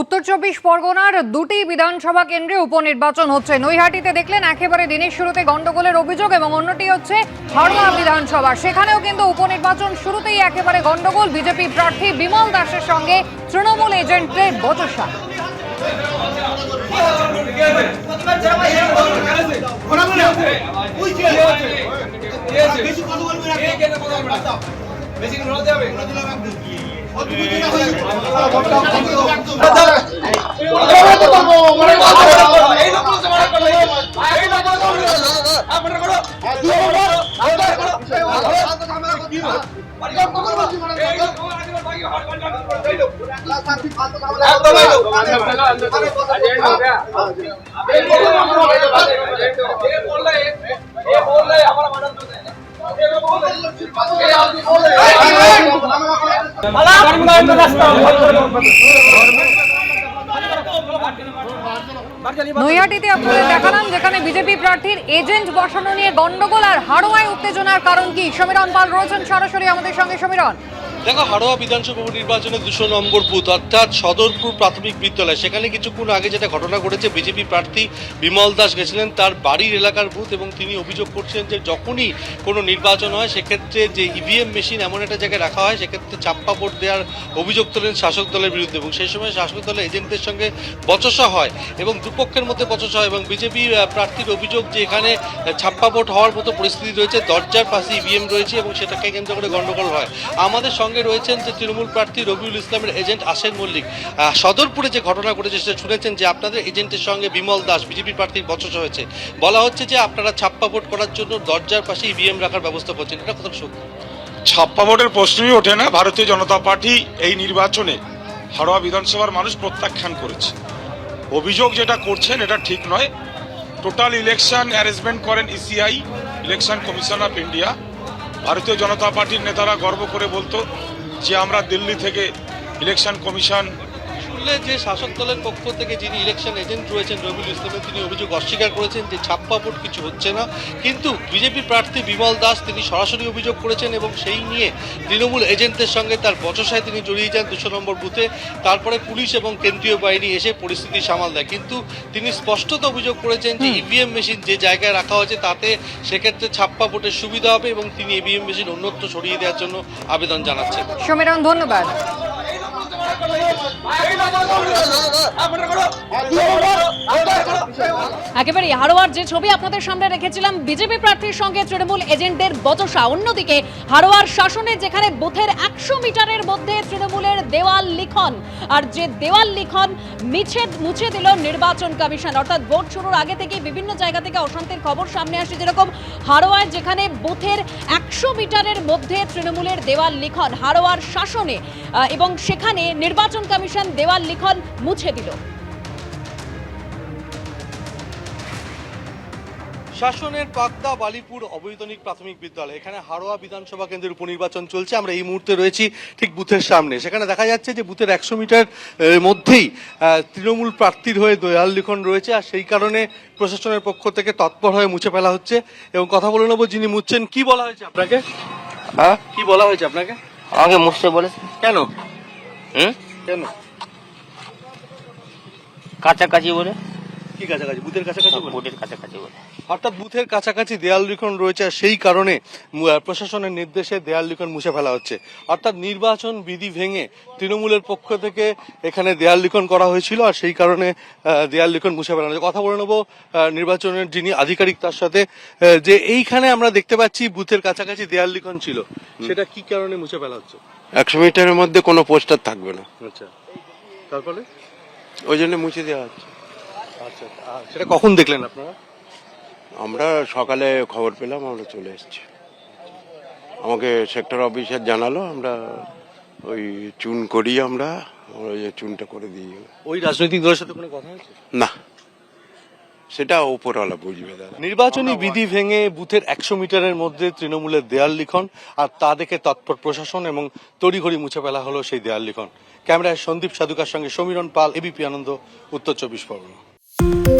উত্তর চব্বিশ পরগনার দুটি বিধানসভা কেন্দ্রে উপনির্বাচন হচ্ছে। নৈহাটিতে দেখলেন একেবারে দিনের শুরুতে গন্ডগোলের অভিযোগ এবং অন্যটি হচ্ছে হাড়োয়া বিধানসভা। সেখানেও কিন্তু উপনির্বাচন শুরুতেই একেবারে গন্ডগোল বিজেপি প্রার্থী বিমল দাসের সঙ্গে তৃণমূল এজেন্টের বচসা। बोल रहे बोल रहे हमारा मदद बोल रहे নৈহাটিতে আপনাদের দেখালাম যেখানে বিজেপি প্রার্থীর এজেন্ট বসানো নিয়ে গন্ডগোল আর হাড়োয়ায় উত্তেজনার কারণ কি? সমীরণ পাল রয়েছেন সরাসরি আমাদের সঙ্গে। সমীরণ। দেখো, হাড়োয়া বিধানসভা নির্বাচনে দুশো নম্বর বুথ, অর্থাৎ সদরপুর প্রাথমিক বিদ্যালয়। সেখানে কিছুক্ষণ আগে যেটা ঘটনা ঘটেছে, বিজেপি প্রার্থী বিমল দাস গেছিলেন তার বাড়ির এলাকার বুথ এবং তিনি অভিযোগ করছেন যে যখনই কোনো নির্বাচন হয়, সেক্ষেত্রে যে ইভিএম মেশিন এমন একটা জায়গায় রাখা হয়, সেক্ষেত্রে চাপ্পা ভোট দেওয়ার অভিযোগ তোলেন শাসক দলের বিরুদ্ধে এবং সেই সময় শাসক দলের এজেন্টদের সঙ্গে বচসা হয় এবং দুপক্ষের মধ্যে বচসা হয় এবং বিজেপি প্রার্থীর অভিযোগ যে এখানে ছাপ্পা ভোট হওয়ার মতো পরিস্থিতি রয়েছে, দরজার পাশে ইভিএম রয়েছে এবং সেটাকে কেন্দ্র করে গণ্ডগোল হয়। আমাদের সঙ্গে রয়েছেন যে তৃণমূল প্রার্থী রবিউল ইসলামের এজেন্ট আসেন মল্লিক। সদরপুরে যে ঘটনা ঘটেছে সেটা শুনেছেন যে আপনাদের এজেন্টের সঙ্গে বিমল দাস, বিজেপি প্রার্থীর বচস হয়েছে। বলা হচ্ছে যে আপনারা ছাপ্পা ভোট করার জন্য দরজার পাশে ইভিএম রাখার ব্যবস্থা করছেন। এটা কতটা সত্যি ছাপ্পা ভোটের প্রশ্নই ওঠে না। ভারতীয় জনতা পার্টি এই নির্বাচনে হাড়োয়া বিধানসভার মানুষ প্রত্যাখ্যান করেছে। অভিযোগ যেটা করছেন এটা ঠিক নয়। টোটাল ইলেকশন অ্যারেঞ্জমেন্ট করেন ECI election commission of India ভারতীয় জনতা পার্টির নেতারা গর্ব করে বলতো যে আমরা দিল্লি থেকে ইলেকশন কমিশন শুনলে যে শাসক দলের পক্ষ থেকে যিনি ইলেকশন এজেন্ট রয়েছেন রবিউল ইসলামের তিনি অভিযোগ অস্বীকার করেছেন যে ছাপ্পা ভোট কিছু হচ্ছে না। কিন্তু বিজেপি প্রার্থী বিমল দাস তিনি সরাসরি অভিযোগ করেছেন এবং সেই নিয়ে তৃণমূল এজেন্টদের সঙ্গে তার বচসায় তিনি জড়িয়ে যান দুশো নম্বর বুথে তারপরে পুলিশ এবং কেন্দ্রীয় বাহিনী এসে পরিস্থিতি সামাল দেয়। কিন্তু তিনি স্পষ্টত অভিযোগ করেছেন যে ইভিএম মেশিন যে জায়গায় রাখা হয়েছে তাতে সেক্ষেত্রে ছাপ্পা ভোটের সুবিধা হবে এবং তিনি ইভিএম মেশিন অন্যত্র সরিয়ে দেওয়ার জন্য আবেদন জানাচ্ছেন। সমীরণ ধন্যবাদ। ಮಾಡ್ಕೊಳ್ಳಿ একেবারে হারোয়ার যে ছবি আপনাদের সামনে রেখেছিলাম, বিজেপি প্রার্থীর সঙ্গে তৃণমূল এজেন্টদের বচসা। অন্যদিকে, হারোয়ার শাসনে যেখানে বুথের একশো মিটারের মধ্যে তৃণমূলের দেওয়াল লিখন, আর যে দেওয়াল লিখন মিছে, মুছে দিল নির্বাচন কমিশন। অর্থাৎ ভোট শুরুর আগে থেকে বিভিন্ন জায়গা থেকে অশান্তির খবর সামনে আসে। যেরকম হারোয়ায় যেখানে বুথের একশো মিটারের মধ্যে তৃণমূলের দেওয়াল লিখন, হারোয়ার শাসনে এবং সেখানে নির্বাচন কমিশন দেওয়াল লিখন মুছে দিল। শাসনের পাকদা বালিপুর অবৈতনিক প্রাথমিক বিদ্যালয়। এখানে হাড়োয়া বিধানসভা কেন্দ্রের উপনির্বাচন চলছে। আমরা এই মুহূর্তে রয়েছি ঠিক বুথের সামনে। সেখানে দেখা যাচ্ছে যে বুথের একশো মিটার মধ্যেই তৃণমূল প্রার্থীর হয়ে দয়াল লিখন রয়েছে। আর সেই কারণে প্রশাসনের পক্ষ থেকে তৎপর হয়ে মুছে ফেলা হচ্ছে। এবং কথা বলে নেব যিনি মুছছেন। কি বলা হয়েছে আপনাকে? হ্যাঁ? কি বলা হয়েছে আপনাকে? আমাকে মুছতে বলেছে কেন? হুম? কেন? কাছাকাছি বলে। কি কাছাকাছি? বুথের কাছাকাছি? বোর্ডের কাছাকাছি বলে অর্থাৎ বুথের কাছাকাছি দেয়াল লিখন রয়েছে আর সেই কারণে প্রশাসনের নির্দেশে দেয়াল লিখন মুছে ফেলা হচ্ছে। অর্থাৎ নির্বাচন বিধি ভেঙে তৃণমূলের পক্ষ থেকে এখানে দেয়াল লিখন করা হয়েছিল আর সেই কারণে দেয়াল লিখন মুছে ফেলা হয়েছে। কথা বলে নেব নির্বাচনের যিনি আধিকারিক তার সাথে যে এইখানে আমরা দেখতে পাচ্ছি বুথের কাছাকাছি দেয়াল লিখন ছিল। সেটা কি কারণে মুছে ফেলা হচ্ছে? একশো মিটারের মধ্যে কোনো পোস্টার থাকবে না। আচ্ছা। তারপরে? ওই জন্য মুছে দেওয়া হচ্ছে। আচ্ছা সেটা কখন দেখলেন আপনারা? আমরা সকালে খবর পেলাম আমরা চলে এসেছি। আমাকে সেক্টর অফিসার জানালো আমরা ওই চুন করি আমরা ওই চুনটা করে দিই। ওই রাজনৈতিক দলের সাথে কোনো কথা হয়েছে? না। সেটা উপরওয়ালা বুঝবে দাদা। নির্বাচনী বিধি ভেঙে বুথের একশো মিটারের মধ্যে তৃণমূলের দেয়াল লিখন আর তা দেখে তৎপর প্রশাসন এবং তড়িঘড়ি মুছে ফেলা হলো সেই দেয়াল লিখন। ক্যামেরায় সন্দীপ সাধুকার সঙ্গে সমীরণ পাল এবিপি আনন্দ উত্তর চব্বিশ পরগনা। Thank you.